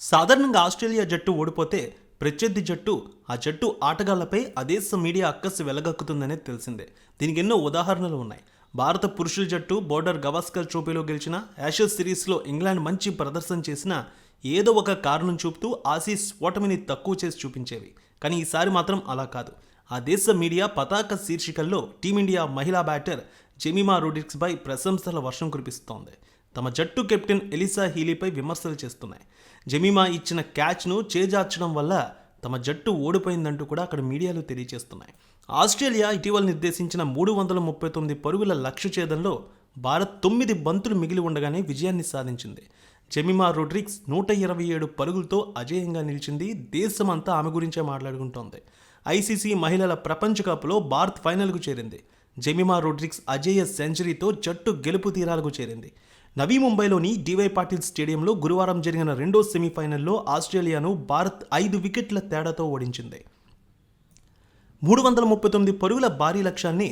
సాధారణంగా ఆస్ట్రేలియా జట్టు ఓడిపోతే ప్రత్యర్థి జట్టు ఆ జట్టు ఆటగాళ్ళపై అదేశ మీడియా అక్కసు వెలగక్కుతుందనేది తెలిసిందే. దీనికి ఎన్నో ఉదాహరణలు ఉన్నాయి. భారత పురుషుల జట్టు బోర్డర్ గవాస్కర్ ట్రోఫీలో గెలిచిన యాషెస్ సిరీస్లో ఇంగ్లాండ్ మంచి ప్రదర్శన చేసిన ఏదో ఒక కారణం చూపుతూ ఆసీస్ ఓటమిని తక్కువ చేసి చూపించేవి. కానీ ఈసారి మాత్రం అలా కాదు. ఆ దేశ మీడియా పతాక శీర్షికల్లో టీమిండియా మహిళా బ్యాటర్ జెమిమా రూడిక్స్పై ప్రశంసల వర్షం కురిపిస్తోంది. తమ జట్టు కెప్టెన్ ఎలిసా హీలీపై విమర్శలు చేస్తున్నాయి. జమీమా ఇచ్చిన క్యాచ్ను చేజార్చడం వల్ల తమ జట్టు ఓడిపోయిందంటూ కూడా అక్కడ మీడియాలు తెలియజేస్తున్నాయి ఆస్ట్రేలియా ఇటీవల నిర్దేశించిన మూడు వందల ముప్పై తొమ్మిది పరుగుల లక్ష్య ఛేదంలో భారత్ తొమ్మిది బంతులు మిగిలి ఉండగానే విజయాన్ని సాధించింది. జెమిమా రోడ్రిక్స్ నూట ఇరవై ఏడు పరుగులతో అజేయంగా నిలిచింది. దేశమంతా ఆమె గురించే మాట్లాడుకుంటోంది. ఐసీసీ మహిళల ప్రపంచ కప్లో భారత్ ఫైనల్కు చేరింది. జెమిమా రోడ్రిక్స్ అజేయ సెంచరీతో జట్టు గెలుపు తీరాలకు చేరింది. నవీ ముంబైలోని డివై పాటిల్ స్టేడియంలో గురువారం జరిగిన రెండో సెమీఫైనల్లో ఆస్ట్రేలియాను భారత్ ఐదు వికెట్ల తేడాతో ఓడించింది. మూడు వందల ముప్పై తొమ్మిది పరుగుల భారీ లక్ష్యాన్ని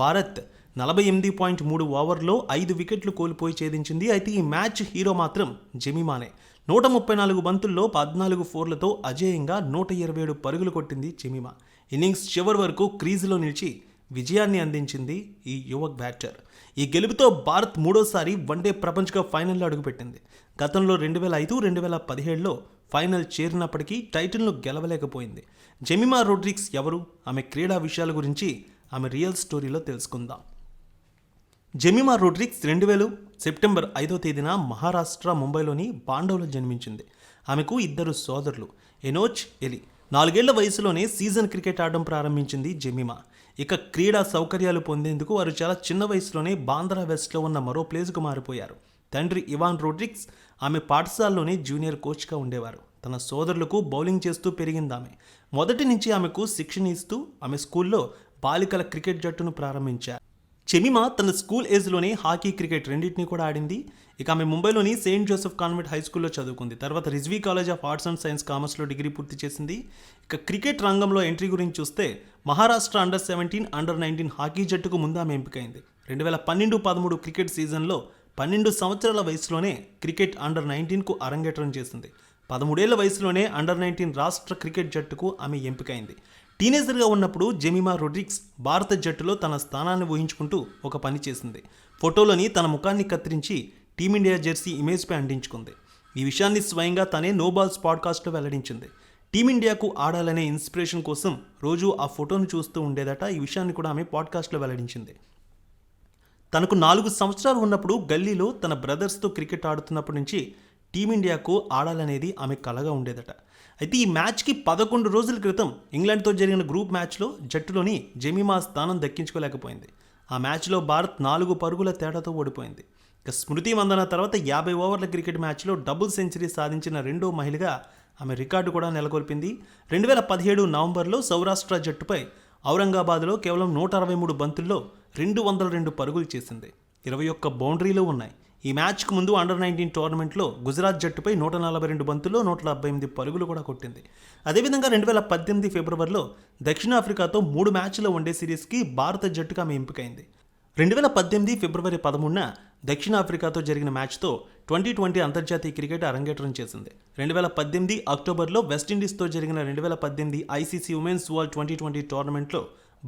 భారత్ నలభై ఎనిమిది పాయింట్ మూడు ఓవర్లో ఐదు వికెట్లు కోల్పోయి ఛేదించింది. అయితే ఈ మ్యాచ్ హీరో మాత్రం జెమిమానే నూట ముప్పై నాలుగు బంతుల్లో పద్నాలుగు ఫోర్లతో అజేయంగా నూట ఇరవై ఏడు పరుగులు కొట్టింది జెమిమా ఇన్నింగ్స్ చివరి వరకు క్రీజులో నిలిచి విజయాన్ని అందించింది ఈ యువ బ్యాటర్. ఈ గెలుపుతో భారత్ మూడోసారి వన్డే ప్రపంచ కప్ ఫైనల్లో అడుగుపెట్టింది. గతంలో రెండు వేల ఐదు రెండు వేల పదిహేడులో ఫైనల్ చేరినప్పటికీ టైటిల్ను గెలవలేకపోయింది. జెమిమా రోడ్రిక్స్ ఎవరు? ఆమె క్రీడా విషయాల గురించి ఆమె రియల్ స్టోరీలో తెలుసుకుందాం. జెమిమా రోడ్రిక్స్ రెండు వేలు సెప్టెంబర్ ఐదో తేదీన మహారాష్ట్ర ముంబైలోని బాండవ్లో జన్మించింది. ఆమెకు ఇద్దరు సోదరులు ఎనోచ్ ఎలి. నాలుగేళ్ళ వయసులోనే సీజన్ క్రికెట్ ఆడడం ప్రారంభించింది జెమిమా. ఇక క్రీడా సౌకర్యాలు పొందేందుకు వారు చాలా చిన్న వయసులోనే బాంద్రా వెస్ట్లో ఉన్న మరో ప్లేస్కు మారిపోయారు. తండ్రి ఇవాన్ రోడ్రిక్స్ ఆమె పాఠశాలలోనే జూనియర్ కోచ్గా ఉండేవారు. తన సోదరులకు బౌలింగ్ చేస్తూ పెరిగింది ఆమె మొదటి నుంచి ఆమెకు శిక్షణ ఇస్తూ ఆమె స్కూల్లో బాలికల క్రికెట్ జట్టును ప్రారంభించారు. చెమిమా తన స్కూల్ ఏజ్లోనే హాకీ క్రికెట్ రెండింటిని కూడా ఆడింది. ఇక ఆమె ముంబైలోని సెయింట్ జోసెఫ్ కాన్వెంట్ హై స్కూల్లో చదువుకుంది. తర్వాత Rizvi college of arts and science కామర్స్లో డిగ్రీ పూర్తి చేసింది. ఇక క్రికెట్ రంగంలో ఎంట్రీ గురించి చూస్తే Maharashtra under seventeen under nineteen hockey జట్టుకు ముందు ఆమె ఎంపికైంది. రెండు వేల పన్నెండు పదమూడు క్రికెట్ సీజన్లో పన్నెండు సంవత్సరాల వయసులోనే క్రికెట్ అండర్ నైన్టీన్కు అరంగేట్రం చేసింది. పదమూడేళ్ళ వయసులోనే అండర్ నైన్టీన్ రాష్ట్ర క్రికెట్ జట్టుకు ఆమె ఎంపికైంది. టీనేజర్గా ఉన్నప్పుడు జెమిమా రొడ్రిక్స్ భారత జట్టులో తన స్థానాన్ని ఊహించుకుంటూ ఒక పని చేసింది. ఫోటోలోని తన ముఖాన్ని కత్తిరించి టీమిండియా జెర్సీ ఇమేజ్పై అంటించుకుంది. ఈ విషయాన్ని స్వయంగా తనే నోబాల్స్ పాడ్కాస్ట్లో వెల్లడించింది. టీమిండియాకు ఆడాలనే ఇన్స్పిరేషన్ కోసం రోజు ఆ ఫోటోను చూస్తూ ఉండేదట. ఈ విషయాన్ని కూడా ఆమె పాడ్కాస్ట్లో వెల్లడించింది. తనకు నాలుగు సంవత్సరాలు ఉన్నప్పుడు గల్లీలో తన బ్రదర్స్తో క్రికెట్ ఆడుతున్నప్పటి నుంచి టీమిండియాకు ఆడాలనేది ఆమె కలగా ఉండేదట. అయితే ఈ మ్యాచ్కి పదకొండు రోజుల క్రితం ఇంగ్లాండ్తో జరిగిన గ్రూప్ మ్యాచ్లో జట్టులోని జెమిమా స్థానం దక్కించుకోలేకపోయింది. ఆ మ్యాచ్లో భారత్ నాలుగు పరుగుల తేడాతో ఓడిపోయింది. ఇక స్మృతి వందన తర్వాత యాభై ఓవర్ల క్రికెట్ మ్యాచ్లో డబుల్ సెంచరీ సాధించిన రెండో మహిళగా ఆమె రికార్డు కూడా నెలకొల్పింది. రెండు వేల పదిహేడు నవంబర్లో సౌరాష్ట్ర జట్టుపై ఔరంగాబాద్లో కేవలం నూట అరవై మూడు బంతుల్లో రెండు వందల రెండు పరుగులు చేసింది. ఇరవై ఒక్క బౌండరీలు ఉన్నాయి. ఈ మ్యాచ్కు ముందు అండర్ నైన్టీన్ టోర్నమెంట్లో గుజరాత్ జట్టుపై నూట నలభై రెండు బంతుల్లో నూట డెబ్బై ఎనిమిది పరుగులు కూడా కొట్టింది. అదేవిధంగా రెండు వేల పద్దెనిమిది ఫిబ్రవరిలో దక్షిణాఫ్రికాతో మూడు మ్యాచ్ల వన్డే సిరీస్కి భారత జట్టుగా ఆమె ఎంపికైంది. రెండు వేల పద్దెనిమిది ఫిబ్రవరి పదమూడున దక్షిణాఫ్రికాతో జరిగిన మ్యాచ్తో ట్వంటీ ట్వంటీ అంతర్జాతీయ క్రికెట్ అరంగేట్రం చేసింది. రెండు వేల పద్దెనిమిది అక్టోబర్లో వెస్టిండీస్తో జరిగిన రెండు వేల పద్దెనిమిది ICC women's world twenty twenty టోర్నమెంట్లో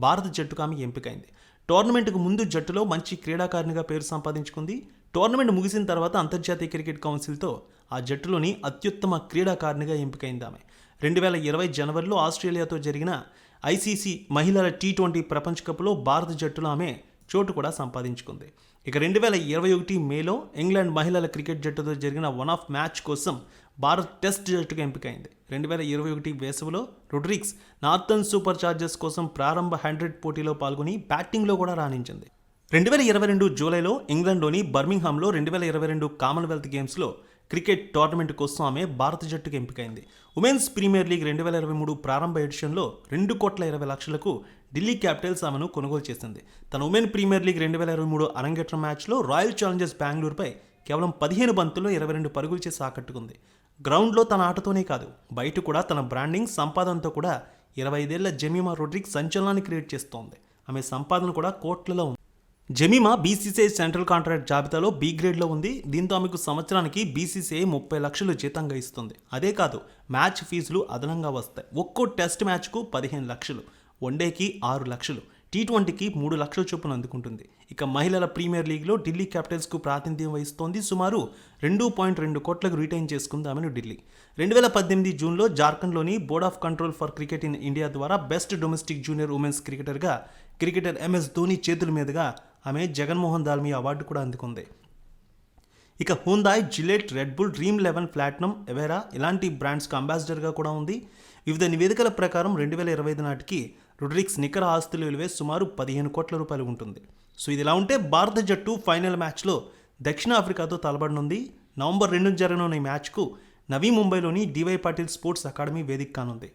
భారత జట్టుకు ఆమె ఎంపికైంది. టోర్నమెంట్కు ముందు జట్టులో మంచి క్రీడాకారిణిగా పేరు సంపాదించుకుంది టోర్నమెంట్ ముగిసిన తర్వాత అంతర్జాతీయ క్రికెట్ కౌన్సిల్తో ఆ జట్టులోని అత్యుత్తమ క్రీడాకారిణిగా ఎంపికైంది ఆమె. రెండు వేల ఇరవై జనవరిలో ఆస్ట్రేలియాతో జరిగిన ఐసీసీ మహిళల టీ ట్వంటీ ప్రపంచ కప్లో భారత జట్టులో ఆమె చోటు కూడా సంపాదించుకుంది. ఇక రెండు వేల ఇరవై ఒకటి మేలో ఇంగ్లాండ్ మహిళల క్రికెట్ జట్టుతో జరిగిన వన్ ఆఫ్ మ్యాచ్ కోసం భారత్ టెస్ట్ జట్టుగా ఎంపికైంది. రెండు వేల ఇరవై ఒకటి వేసవిలో రొడ్రిక్స్ నార్థన్ సూపర్ చార్జర్స్ కోసం ప్రారంభ హండ్రెడ్ పోటీలో పాల్గొని బ్యాటింగ్లో కూడా రాణించింది. రెండు వేల ఇరవై రెండు జూలైలో ఇంగ్లాండ్లోని బర్మింగ్హామ్లో రెండు వేల ఇరవై రెండు కామన్వెల్త్ గేమ్స్లో క్రికెట్ టోర్నమెంట్ కోసం ఆమె భారత జట్టుకు ఎంపికైంది. ఉమెన్స్ ప్రీమియర్ లీగ్ రెండు వేల ఇరవై మూడు ప్రారంభ ఎడిషన్లో రెండు కోట్ల ఇరవై లక్షలకు ఢిల్లీ క్యాపిటల్స్ ఆమెను కొనుగోలు చేసింది. తన ఉమెన్ ప్రీమియర్ లీగ్ రెండు వేల ఇరవై మూడు అరంగేట్రం మ్యాచ్లో రాయల్ ఛాలెంజర్స్ బెంగళూరుపై కేవలం పదిహేను బంతుల్లో ఇరవై రెండు పరుగులు చేసి ఆకట్టుకుంది. గ్రౌండ్లో తన ఆటతోనే కాదు బయట కూడా తన బ్రాండింగ్ సంపాదనతో కూడా ఇరవై ఐదేళ్ళ జమీమా రోడ్రిక్ సంచలనాన్ని క్రియేట్ చేస్తోంది. ఆమె సంపాదన కూడా కోట్లలో ఉంది. జమీమా బీసీసీఐ సెంట్రల్ కాంట్రాక్ట్ జాబితాలో బి గ్రేడ్లో ఉంది. దీంతో ఆమెకు సంవత్సరానికి బీసీసీఐ ముప్పై లక్షలు జీతంగా ఇస్తుంది. అదే కాదు మ్యాచ్ ఫీజులు అదనంగా వస్తాయి. ఒక్కో టెస్ట్ మ్యాచ్కు పదిహేను లక్షలు వన్డేకి ఆరు లక్షలు టీ ట్వంటీకి మూడు లక్షల చొప్పున అందుకుంటుంది. ఇక మహిళల ప్రీమియర్ లీగ్లో ఢిల్లీ క్యాపిటల్స్కు ప్రాతినిధ్యం వహిస్తోంది. సుమారు రెండు పాయింట్ రెండు కోట్లకు రిటైన్ చేసుకుంది ఆమెను ఢిల్లీ. రెండు వేల పద్దెనిమిది జూన్లో జార్ఖండ్లోని board of control for cricket in India ద్వారా బెస్ట్ డొమెస్టిక్ జూనియర్ ఉమెన్స్ క్రికెటర్గా క్రికెటర్ ఎంఎస్ ధోని చేతుల మీదుగా ఆమె జగన్మోహన్ దాల్మీ అవార్డు కూడా అందుకుంది. ఇక Hyundai Gillette Red Bull Dream Eleven Platinum Evara ఇలాంటి బ్రాండ్స్కి అంబాసిడర్గా కూడా ఉంది. వివిధ నివేదికల ప్రకారం రెండు వేల ఇరవై ఐదు నాటికి రుడ్రిక్స్ నికర ఆస్తుల విలువ సుమారు పదిహేను కోట్ల రూపాయలు ఉంటుంది. సో ఇది ఇలా ఉంటే భారత జట్టు ఫైనల్ మ్యాచ్లో దక్షిణాఫ్రికాతో తలబడనుంది. నవంబర్ రెండున జరగనున్న ఈ మ్యాచ్కు నవీ ముంబైలోని డివై పాటిల్ స్పోర్ట్స్ అకాడమీ వేదిక కానుంది.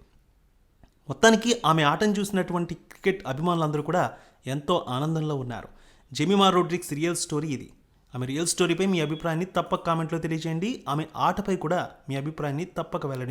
మొత్తానికి ఆమె ఆటను చూసినటువంటి క్రికెట్ అభిమానులందరూ కూడా ఎంతో ఆనందంలో ఉన్నారు. జెమిమా రోడ్రిక్స్ రియల్ స్టోరీ ఇది. ఆమె రియల్ స్టోరీపై మీ అభిప్రాయాన్ని తప్పక కామెంట్లో తెలియజేయండి. ఆమె ఆటపై కూడా మీ అభిప్రాయాన్ని తప్పక వెల్లడి